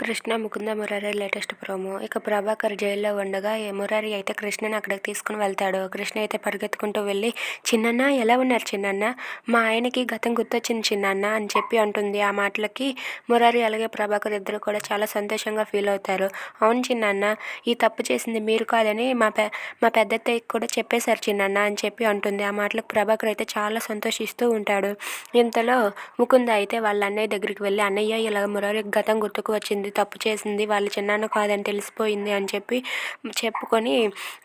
Krishna Mukunda Murari latest promo. ఇక ప్రభాకర్ జైల్లో ఉండగా మురారి అయితే కృష్ణని అక్కడికి తీసుకుని వెళ్తాడు కృష్ణ అయితే పరిగెత్తుకుంటూ వెళ్ళి చిన్నన్న ఎలా ఉన్నారు చిన్నన్న? మా ఆయనకి గతం గుర్తొచ్చింది చిన్నన్న అని చెప్పి అంటుంది. ఆ మాటలకి మురారి అలాగే ప్రభాకర్ ఇద్దరు కూడా చాలా సంతోషంగా ఫీల్ అవుతారు. అవును చిన్నన్న ఈ తప్పు చేసింది మీరు కాదని మా పె మా పెద్దత్తయ్యకి కూడా చెప్పేశారు చిన్నన్న అని చెప్పి అంటుంది. ఆ మాటలకు ప్రభాకర్ అయితే చాలా సంతోషిస్తూ ఉంటాడు. ఇంతలో ముకుంద అయితే వాళ్ళ అన్నయ్య దగ్గరికి వెళ్ళి అన్నయ్య ఇలా మురారి గతం గుర్తుకు వచ్చింది తప్పు చేసింది వాళ్ళ చిన్నాన్న కాదని తెలిసిపోయింది అని చెప్పి చెప్పుకొని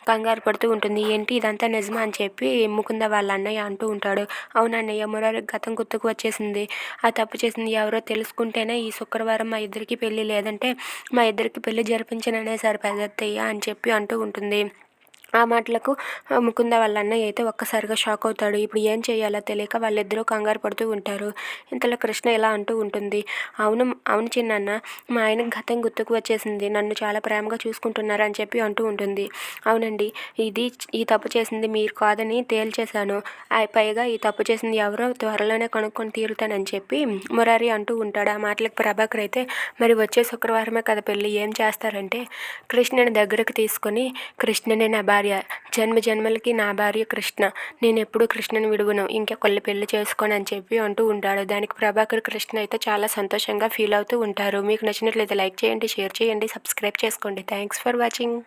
కంగారు పడుతూ ఉంటుంది. ఏంటి ఇదంతా నిజమా అని చెప్పి ముకుంద వాళ్ళ అన్నయ్య అంటూ ఉంటాడు. అవునన్నయ్య మురారి గతం గుర్తుకు వచ్చేసింది. ఆ తప్పు చేసింది ఎవరో తెలుసుకుంటేనే ఈ శుక్రవారం మా ఇద్దరికి పెళ్ళి లేదంటే మా ఇద్దరికి పెళ్ళి జరిపించననే సార్ పెద్దత్తయ్య అని చెప్పి అంటూ ఉంటుంది. ఆ మాటలకు ముకుంద వాళ్ళ అన్నయ్య అయితే ఒక్కసారిగా షాక్ అవుతాడు. ఇప్పుడు ఏం చేయాలో తెలియక వాళ్ళిద్దరూ కంగారు పడుతూ ఉంటారు. ఇంతలో కృష్ణ ఇలా అంటూ ఉంటుంది. అవును అవును చిన్నన్న మా ఆయన గతం గుర్తుకు వచ్చేసింది. నన్ను చాలా ప్రేమగా చూసుకుంటున్నారు అని చెప్పి అంటూ ఉంటుంది. అవునండి ఇది ఈ తప్పు చేసింది మీరు కాదని తేల్చేశాను. పైగా ఈ తప్పు చేసింది ఎవరో త్వరలోనే కనుక్కొని తీరుతానని చెప్పి మురారి అంటూ ఉంటాడు. ఆ మాటలకు ప్రభాకర్ అయితే మరి వచ్చే శుక్రవారమే కదా పెళ్ళి ఏం చేస్తారంటే కృష్ణని దగ్గరకు తీసుకొని కృష్ణనే నా భార్య భార్య జన్మ జన్మలకి నా భార్య కృష్ణ. నేను ఎప్పుడు కృష్ణను విడువను ఇంకొకళ్ళు పెళ్ళి చేసుకోను అని చెప్పి అంటూ ఉంటాడు. దానికి ప్రభాకర్ కృష్ణ అయితే చాలా సంతోషంగా ఫీల్ అవుతూ ఉంటారు. మీకు నచ్చినట్లయితే లైక్ చేయండి షేర్ చేయండి సబ్స్క్రైబ్ చేసుకోండి. Thanks for watching.